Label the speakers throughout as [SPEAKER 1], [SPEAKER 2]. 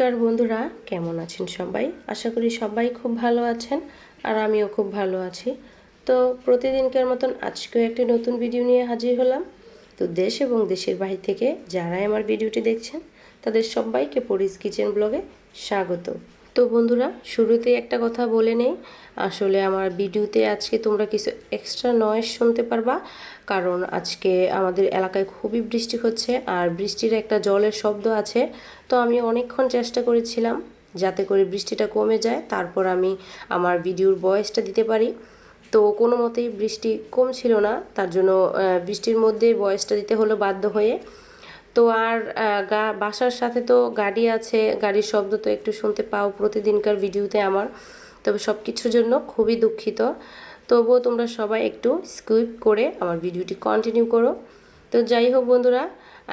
[SPEAKER 1] নমস্কার বন্ধুরা, কেমন আছেন সবাই? আশা করি সবাই খুব ভালো আছেন আর আমিও খুব ভালো আছি। তো প্রতিদিনকার মতন আজকেও একটি নতুন ভিডিও নিয়ে হাজির হলাম। তো দেশ এবং দেশের বাহির থেকে যারাই আমার ভিডিওটি দেখছেন, তাদের সবাইকে পরিস কিচেন ব্লগে স্বাগত। তো বন্ধুরা, শুরুতেই একটা কথা বলে নেই। আসলে আমার ভিডিওতে আজকে তোমরা কিছু এক্সট্রা নয়েজ শুনতে পারবা, কারণ আজকে আমাদের এলাকায় খুবই বৃষ্টি হচ্ছে আর বৃষ্টির একটা জলের শব্দ আছে। তো আমি অনেকক্ষণ চেষ্টা করেছিলাম যাতে করে বৃষ্টিটা কমে যায়, তারপর আমি আমার ভিডিওর ভয়েসটা দিতে পারি। তো কোনো মতেই বৃষ্টি কম ছিল না, তার জন্য বৃষ্টির মধ্যে ভয়েসটা দিতে হলো বাধ্য হয়ে। তো আর গা, বাসার সাথে তো গাড়ি আছে, গাড়ির শব্দ তো একটু শুনতে পাও প্রতিদিনকার ভিডিওতে আমার। তবে সব কিছুর জন্য খুবই দুঃখিত। তবুও তোমরা সবাই একটু স্কুইপ করে আমার ভিডিওটি কন্টিনিউ করো। তো যাই হোক বন্ধুরা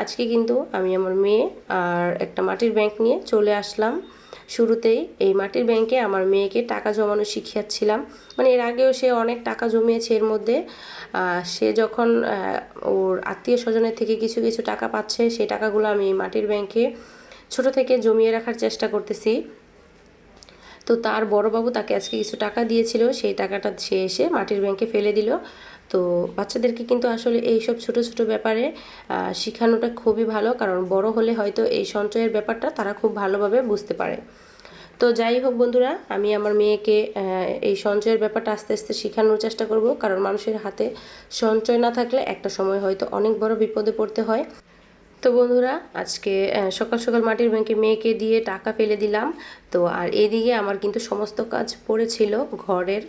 [SPEAKER 1] আজকে কিন্তু আমি আমার মেয়ে আর একটা মাটির ব্যাংক নিয়ে চলে আসলাম। শুরুতেই এই মাটির ব্যাংকে আমার মেয়েকে টাকা জমানো শিখিয়াচ্ছিলাম মানে এর আগেও সে অনেক টাকা জমিয়েছে এর মধ্যে। সে যখন ওর আত্মীয় স্বজনের থেকে কিছু কিছু টাকা পাচ্ছে, সেই টাকাগুলো আমি এই মাটির ব্যাংকে ছোট থেকে জমিয়ে রাখার চেষ্টা করতেছি। তো তার বড়বাবু তাকে আজকে কিছু টাকা দিয়েছিল, সেই টাকাটা সে এসে মাটির ব্যাংকে ফেলে দিল। তো বাচ্চাদেরকে কিন্তু আসলে এই সব ছোট ছোট ব্যাপারে শেখানোটা খুবই ভালো, কারণ বড় হলে হয়তো এই সঞ্চয়ের ব্যাপারটা তারা খুব ভালোভাবে বুঝতে পারে। তো যাই হোক বন্ধুরা, আমি আমার মেয়েকে এই সঞ্চয়ের ব্যাপারটা আস্তে আস্তে শেখানোর চেষ্টা করব, কারণ মানুষের হাতে সঞ্চয় না থাকলে একটা সময় হয়তো অনেক বড় বিপদে পড়তে হয়। তো বন্ধুরা, আজকে সকাল সকাল মাটির ব্যাংকে মেয়েকে দিয়ে টাকা ফেলে দিলাম। তো আর এদিকে আমার কিন্তু সমস্ত কাজ পড়েছিল, ঘরের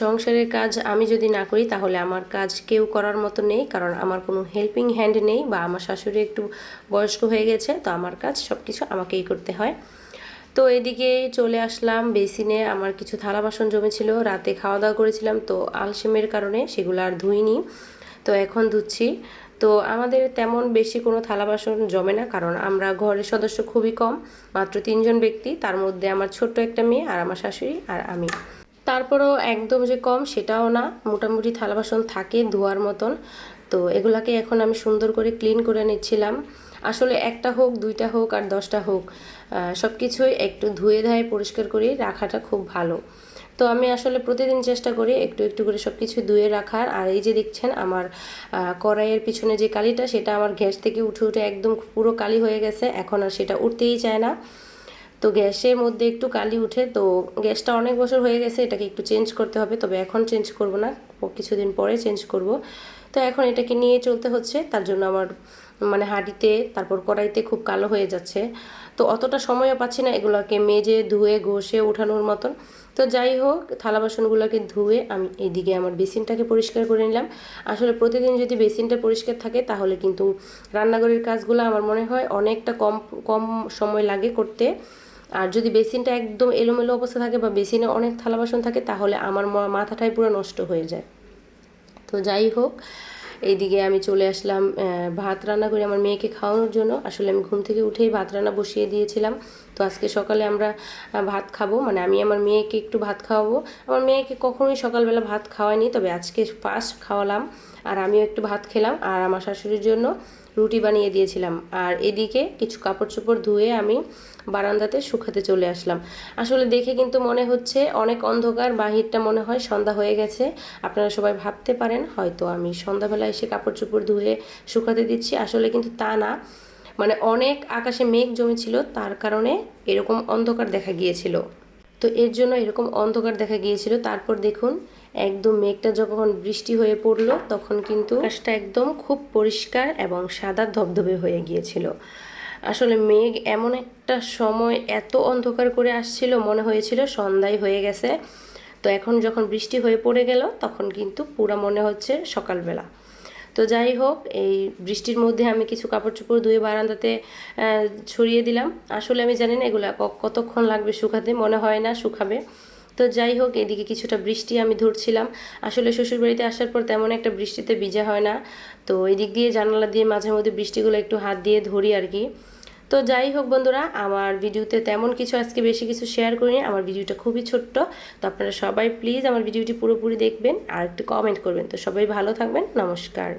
[SPEAKER 1] সংসারের কাজ আমি যদি না করি তাহলে আমার কাজ কেউ করার মতো নেই, কারণ আমার কোনো হেল্পিং হ্যান্ড নেই বা আমার শাশুড়ি একটু বয়স্ক হয়ে গেছে, তো আমার কাজ সব কিছু আমাকেই করতে হয়। তো এদিকে চলে আসলাম, বেসিনে আমার কিছু থালা বাসন জমেছিল, রাতে খাওয়া দাওয়া করেছিলাম, তো আলসেমের কারণে সেগুলো আর ধুইনি। তো এখন ধুচ্ছি। তো আমাদের তেমন বেশি কোনো থালা বাসন জমে না, কারণ আমরা ঘরের সদস্য খুবই কম, মাত্র তিনজন ব্যক্তি, তার মধ্যে আমার ছোট্ট একটা মেয়ে আর আমার শাশুড়ি আর আমি। তারপরও একদম যে কম সেটাও না, মোটামুটি থালা বাসন থাকে ধোয়ার মতন, তো এগুলাকে এখন আমি সুন্দর করে ক্লিন করে নিচ্ছিলাম। আসলে একটা হোক, দুইটা হোক আর দশটা হোক সব কিছুই একটু ধুয়ে ধায়ে পরিষ্কার করে রাখাটা খুব ভালো। তো আমি আসলে প্রতিদিন চেষ্টা করি একটু একটু করে সব কিছু ধুয়ে রাখার। আর এই যে দেখছেন আমার কড়াইয়ের পিছনে যে কালিটা, সেটা আমার গ্যাস থেকে উঠে উঠে একদম পুরো কালি হয়ে গেছে। এখন আর সেটা উঠতেই চায় না। তো গ্যাসের মধ্যে একটু কালি উঠে, তো গ্যাসটা অনেক বছর হয়ে গেছে, এটাকে একটু চেঞ্জ করতে হবে। তবে এখন চেঞ্জ করব না, কিছুদিন পরে চেঞ্জ করব। তো এখন এটাকে নিয়ে চলতে হচ্ছে। তার জন্য আমার মানে হাঁড়িতে, তারপর কড়াইতে খুব কালো হয়ে যাচ্ছে। তো অতটা সময়ও পাচ্ছি না এগুলোকে মেজে, ধুয়ে, ঘষে ওঠানোর মতন। তো যাই হোক, থালা বাসনগুলোকে ধুয়ে আমি এইদিকে আমার বেসিনটাকে পরিষ্কার করে নিলাম। আসলে প্রতিদিন যদি বেসিনটা পরিষ্কার থাকে, তাহলে কিন্তু রান্নাঘরের কাজগুলো আমার মনে হয় অনেকটা কম কম সময় লাগে করতে। আর যদি বেসিনটা একদম এলোমেলো অবস্থা থাকে বা বেসিনে অনেক থালা বাসন থাকে, তাহলে আমার মাথাটাই পুরো নষ্ট হয়ে যায়। তো যাই হোক এইদিকে আমি চলে আসলাম ভাত রান্না করে আমার মেয়েকে খাওয়ানোর জন্য। আসলে আমি ঘুম থেকে উঠেই ভাত রান্না বসিয়ে দিয়েছিলাম। তো আজকে সকালে আমরা ভাত খাব। মানে আমি আমার মেয়েকে একটু ভাত খাওয়াবো। আমার মেয়েকে কখনোই সকালবেলা ভাত খাওয়াইনি তবে আজকে ফার্স্ট খাওয়ালাম। আর আমিও একটু ভাত খেলাম আর আমার শাশুড়ির জন্য। রুটি বানিয়ে দিয়েছিলাম। আর এদিকে কিছু কাপড় চোপড় ধুয়ে আমি বারান্দাতে শুকাতে চলে আসলাম। আসলে দেখে কিন্তু মনে হচ্ছে অনেক অন্ধকার, বাহিরটা মনে হয় সন্ধ্যা হয়ে গেছে। আপনারা সবাই ভাবতে পারেন, হয়তো আমি সন্ধ্যাবেলা এসে কাপড় চোপড় ধুয়ে শুকাতে দিচ্ছি। আসলে কিন্তু তা না। মানে অনেক আকাশে মেঘ জমেছিল, তার কারণে এরকম অন্ধকার দেখা গিয়েছিল। তো এর জন্য এরকম অন্ধকার দেখা গিয়েছিল। তারপর দেখুন একদম মেঘটা যখন বৃষ্টি হয়ে পড়ল, তখন কিন্তু আকাশটা একদম খুব পরিষ্কার এবং সাদা ধবধবে হয়ে গিয়েছিল। আসলে মেঘ এমন একটা সময় এত অন্ধকার করে আসছিল, মনে হয়েছিল সন্ধ্যায় হয়ে গেছে। তো এখন যখন বৃষ্টি হয়ে পড়ে গেল, তখন কিন্তু পুরো মনে হচ্ছে সকালবেলা। তো যাই হোক, এই বৃষ্টির মধ্যে আমি কিছু কাপড় চোপড় ধুয়ে বারান্দাতে ছড়িয়ে দিলাম। আসলে আমি জানি না এগুলো কতক্ষণ লাগবে শুকাতে, মনে হয় না শুকাবে। তো যাই হোক, এদিকে কিছুটা বৃষ্টি আমি ধরছিলাম। আসলে শ্বশুরবাড়িতে আসার পর তেমন একটা বৃষ্টিতে ভিজা হয় না। তো এদিক দিয়ে জানালা দিয়ে মাঝে মধ্যে বৃষ্টিগুলো একটু হাত দিয়ে ধরি আর কি। তো যাই হোক বন্ধুরা, আমার ভিডিওতে তেমন কিছু আজকে বেশি কিছু শেয়ার করিনি। আমার ভিডিওটা খুবই ছোট্ট। তো আপনারা সবাই প্লিজ আমার ভিডিওটি পুরোপুরি দেখবেন আর একটু কমেন্ট করবেন। তো সবাই ভালো থাকবেন। নমস্কার।